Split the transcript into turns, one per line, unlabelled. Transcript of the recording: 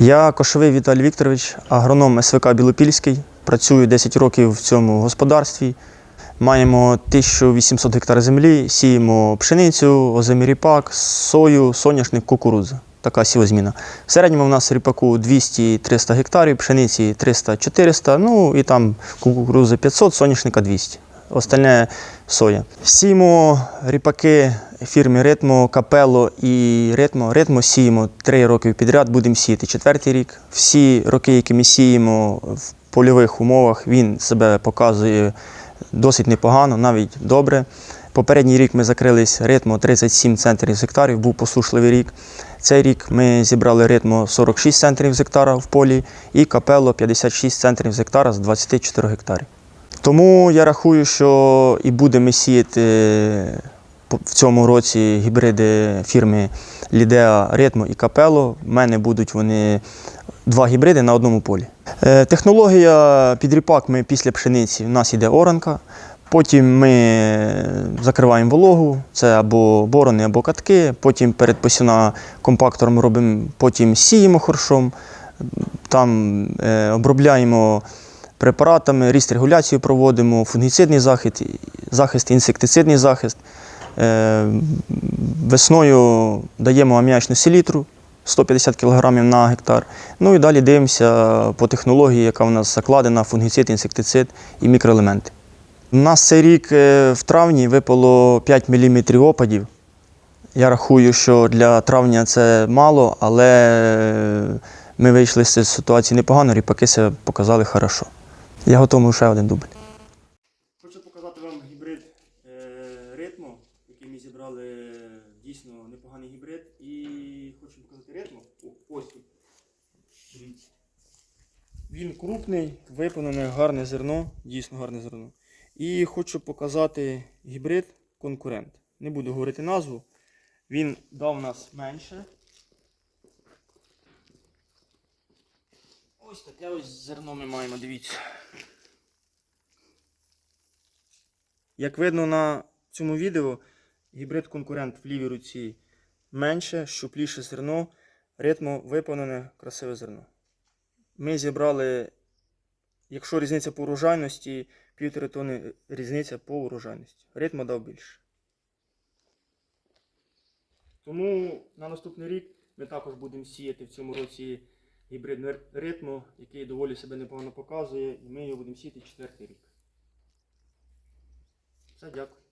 Я Кошовий Віталій Вікторович, агроном СВК Білопільський. Працюю 10 років в цьому господарстві. Маємо 1800 гектар землі, сіємо пшеницю, озимий ріпак, сою, соняшник, кукурудзу. Така сівозміна. В середньому в нас ріпаку 200-300 гектарів, пшениці 300-400, ну і там кукурудзи 500, соняшника 200. Остальне соя. Сіємо ріпаки фірми Ритмо, Капело і Ритмо. Ритмо сіємо три роки підряд, будемо сіяти четвертий рік. Всі роки, які ми сіємо в польових умовах, він себе показує досить непогано, навіть добре. Попередній рік ми закрились ритмо 37 центрів з гектарів, був посушливий рік. Цей рік ми зібрали ритмо 46 центрів з гектара в полі і капело 56 центрів з гектара з 24 гектарів. Тому я рахую, що і будемо сіяти в цьому році гібриди фірми Лідеа Ритмо і Капело. У мене будуть вони два гібриди на одному полі. Е, Технологія підріпак ми після пшениці. У нас йде оранка. Потім ми закриваємо вологу, це або борони, або катки. Потім перед посівна компактором робимо, потім сіємо хоршом, там е, обробляємо препаратами, ріст регуляцію проводимо, фунгіцидний захист, захист, інсектицидний захист. Е, Весною даємо аміачну селітру 150 кг на гектар. Ну і далі дивимося по технології, яка у нас закладена, фунгіцид, інсектицид і мікроелементи. У нас цей рік е, в травні випало 5 мм опадів. Я рахую, що для травня це мало, але ми вийшли з цієї ситуації непогано, ріпаки себе показали хорошо. Я готовий ще один дубль. Хочу показати вам гібрид е, ритмо, який ми зібрали дійсно непоганий гібрид. І хочу показати ритмо. О, ось. Він крупний, виповнене гарне зерно, дійсно гарне зерно. І хочу показати гібрид конкурент. Не буду говорити назву. Він дав нас менше. Ось таке ось зерно ми маємо, дивіться. Як видно на цьому відео, гібрид конкурент в лівій руці менше, щупліше зерно, ритмо виповнене, красиве зерно. Ми зібрали, якщо різниця по урожайності, півтори тони різниця по урожайності. Ритмо дав більше. Тому на наступний рік ми також будемо сіяти в цьому році гібрид ритму, який доволі себе непогано показує, і ми його будемо сіяти четвертий рік. Все, дякую.